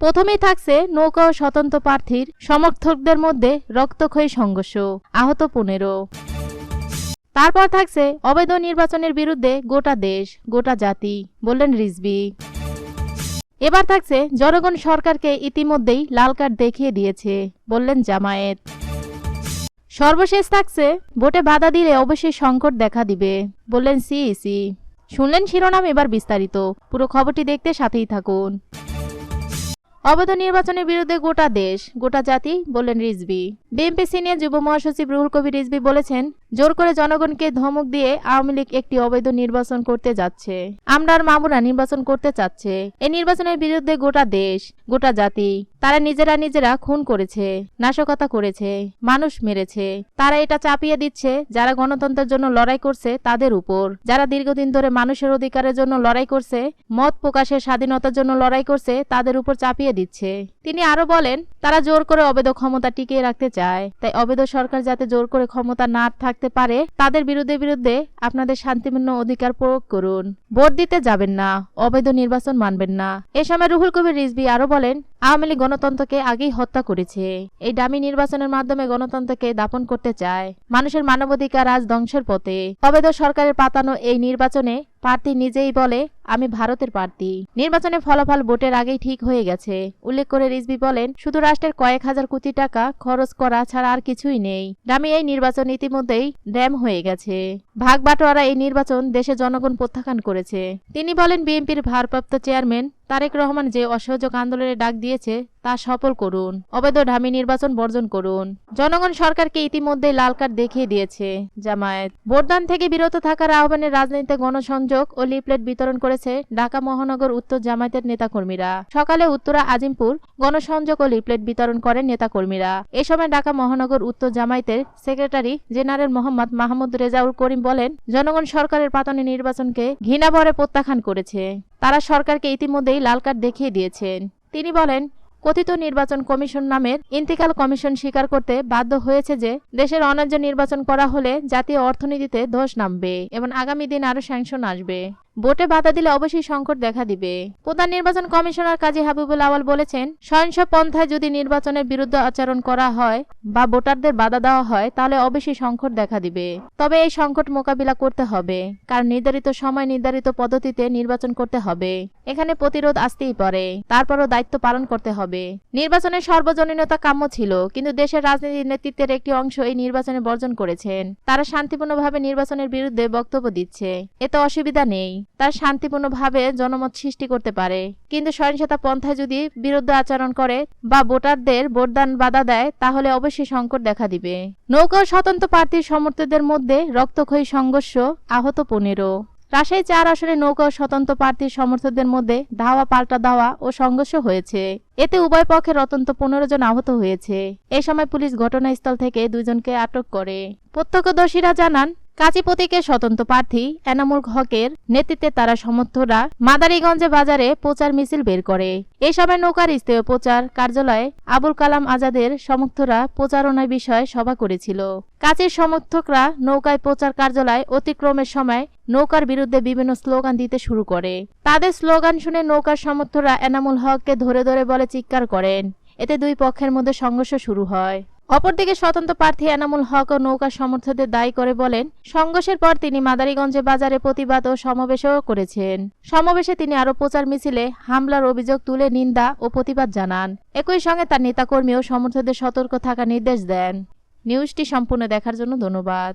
প্রথমেই থাকছে নৌকা ও স্বতন্ত্র প্রার্থীর সমর্থকদের মধ্যে রক্তক্ষয়ী সংঘর্ষ, আহত পনেরো। তারপর থাকছে অবৈধ নির্বাচনের বিরুদ্ধে গোটা দেশ, গোটা জাতি, বললেন রিজবি এবার থাকছে জনগণ সরকারকে ইতিমধ্যেই লাল কার্ড দেখিয়ে দিয়েছে, বললেন জামায়াত। সর্বশেষ থাকছে ভোটে বাধা দিলে অবশ্যই সংকট দেখা দিবে, বললেন সিইসি। শুনলেন শিরোনাম এবার বিস্তারিত, পুরো খবরটি দেখতে সাথেই থাকুন। অবৈধ নির্বাচনের বিরুদ্ধে গোটা দেশ, গোটা জাতি বললেন রিজবি বিএনপি সিনিয়র যুব মহাসচিব রুহুল কবির রিজবি বলেছেন, জোর করে জনগণকে ধমক দিয়ে আওয়ামী লীগ একটি অবৈধ নির্বাচন করতে যাচ্ছে। আমরা আর মামুরা নির্বাচন করতে চাচ্ছে। এই নির্বাচনের বিরুদ্ধে গোটা দেশ গোটা জাতি। তারা নিজেরা নিজেরা খুন করেছে, নাশকতা করেছে, মানুষ মেরেছে। তারা এটা চাপিয়ে দিচ্ছে, যারা গণতন্ত্রের জন্য লড়াই করছে তাদের উপর। যারা দীর্ঘদিন ধরে মানুষের অধিকারের জন্য লড়াই করছে, মত প্রকাশের স্বাধীনতার জন্য লড়াই করছে, তাদের উপর চাপিয়ে দিচ্ছে। তিনি আরও বলেন, তারা জোর করে অবৈধ ক্ষমতা টিকিয়ে রাখতে চায়। তাই অবৈধ সরকার যাতে জোর করে ক্ষমতা না থাকতে পারে, তাদের বিরুদ্ধে বিরুদ্ধে আপনাদের শান্তিপূর্ণ অধিকার প্রয়োগ করুন। ভোট দিতে যাবেন না, অবৈধ নির্বাচন মানবেন না। এ সময় রুহুল কবির রিজভি আরও বলেন চলেন আওয়ামী লীগ গণতন্ত্রকে আগেই হত্যা করেছে। এই ডামি নির্বাচনের মাধ্যমে গণতন্ত্রকে দাপন করতে চায়। মানুষের মানবাধিকার আজ ধ্বংসের পথে। অবৈধ সরকারের পাতানো এই নির্বাচনে প্রার্থী নিজেই বলে, আমি ভারতের প্রার্থী। নির্বাচনে ফলাফল ভোটের আগেই ঠিক হয়ে গেছে। উল্লেখ করে রিজবি বলেন, শুধু রাষ্ট্রের কয়েক হাজার কোটি টাকা খরচ করা ছাড়া আর কিছুই নেই। ডামি এই নির্বাচন ইতিমধ্যেই ড্যাম হয়ে গেছে। ভাগ বাটোয়ারা এই নির্বাচন দেশে জনগণ প্রত্যাখ্যান করেছে। তিনি বলেন, বিএনপির ভারপ্রাপ্ত চেয়ারম্যান তারেক রহমান যে অসহযোগ আন্দোলনের ডাক দিয়েছে, তা সফল করুন। অবৈধ ঢামি নির্বাচন বর্জন করুন। জনগণ সরকারকে ইতিমধ্যে লাল কার্ড দেখিয়ে দিয়েছে, জামায়াত। ভোটদান থেকে বিরত থাকার আহ্বানে রাজনীতিতে গণসংযোগ ও লিফলেট বিতরণ করেছে ঢাকা মহানগর উত্তর জামায়াতের নেতাকর্মীরা। সকালে উত্তরা আজিমপুর গণসংযোগ ও লিফলেট বিতরণ করেন নেতাকর্মীরা। এ সময় ঢাকা মহানগর উত্তর জামায়াতের সেক্রেটারি জেনারেল মোহাম্মদ মাহমুদ রেজাউল করিম বলেন, জনগণ সরকারের পাতানি নির্বাচনকে ঘৃণাভরে প্রত্যাখ্যান করেছে। তারা সরকারকে ইতিমধ্যেই লাল কার্ড দেখিয়ে দিয়েছেন। তিনি বলেন, কথিত নির্বাচন কমিশন নামের ইন্তিকাল কমিশন স্বীকার করতে বাধ্য হয়েছে যে, দেশের অন্যায্য নির্বাচন করা হলে জাতীয় অর্থনীতিতে ধস নামবে এবং আগামী দিন আরও স্যাংশন আসবে। ভোটে বাধা দিলে অবশ্যই সংকট দেখা দিবে। প্রধান নির্বাচন কমিশনার কাজী হাবিবুল আওয়াল বলেছেন, সহিংস পন্থায় যদি নির্বাচনের বিরুদ্ধে আচরণ করা হয় বা ভোটারদের বাধা দেওয়া হয়, তাহলে অবশ্যই সংকট দেখা দিবে। তবে এই সংকট মোকাবিলা করতে হবে, কারণ নির্ধারিত সময় নির্ধারিত পদ্ধতিতে নির্বাচন করতে হবে। এখানে প্রতিরোধ আসতেই পারে। তারপরও দায়িত্ব পালন করতে হবে। নির্বাচনের সর্বজনীনতা কাম্য ছিল, কিন্তু দেশের রাজনীতির নেতৃত্বের একটি অংশ এই নির্বাচনে বর্জন করেছেন। তারা শান্তিপূর্ণভাবে নির্বাচনের বিরুদ্ধে বক্তব্য দিচ্ছে। এতে অসুবিধা নেই। তারা শান্তিপূর্ণভাবে জনমত সৃষ্টি করতে পারে। কিন্তু সহিংসতা পন্থায় যদি বিরুদ্ধে আচরণ করে বা ভোটারদের ভোটদান বাধা দেয়, তাহলে অবশ্যই সংকট দেখা দিবে। নৌকা স্বতন্ত্র প্রার্থীর সমর্থকদের মধ্যে রক্তক্ষয়ী সংঘর্ষ আহত পনেরো। রাজশাহী চার আসনে নৌকা ও স্বতন্ত্র প্রার্থীর সমর্থকদের মধ্যে ধাওয়া, পাল্টা ধাওয়া ও সংঘর্ষ হয়েছে। এতে উভয় পক্ষের অত্যন্ত পনেরো জন আহত হয়েছে। এ সময় পুলিশ ঘটনাস্থল থেকে দুজনকে আটক করে। প্রত্যক্ষদর্শীরা জানান কাজী প্রতীকের স্বতন্ত্র প্রার্থী এনামুল হকের নেতৃত্বে তারা সমর্থকরা মাদারীগঞ্জে বাজারে প্রচার মিছিল বের করে। এ সময় নৌকার স্থায়ী প্রচার কার্যালয়ে আবুল কালাম আজাদের সমর্থকরা প্রচারণার বিষয়ে সভা করেছিল। কাজের সমর্থকরা নৌকায় প্রচার কার্যালয় অতিক্রমের সময় নৌকার বিরুদ্ধে বিভিন্ন স্লোগান দিতে শুরু করে। তাদের স্লোগান শুনে নৌকার সমর্থকরা এনামুল হককে ধরে ধরে বলে চিৎকার করেন। এতে দুই পক্ষের মধ্যে সংঘর্ষ শুরু হয়। অপরদিকে স্বতন্ত্র প্রার্থী এনামুল হক ও নৌকা সমর্থকদের দায়ী করে বলেন, সংঘর্ষের পর তিনি মাদারীগঞ্জে বাজারে প্রতিবাদ ও সমাবেশও করেছেন। সমাবেশে তিনি আরও প্রচার মিছিলে হামলার অভিযোগ তুলে নিন্দা ও প্রতিবাদ জানান। একই সঙ্গে তার নেতাকর্মী ও সমর্থকদের সতর্ক থাকার নির্দেশ দেন। নিউজটি সম্পূর্ণ দেখার জন্য ধন্যবাদ।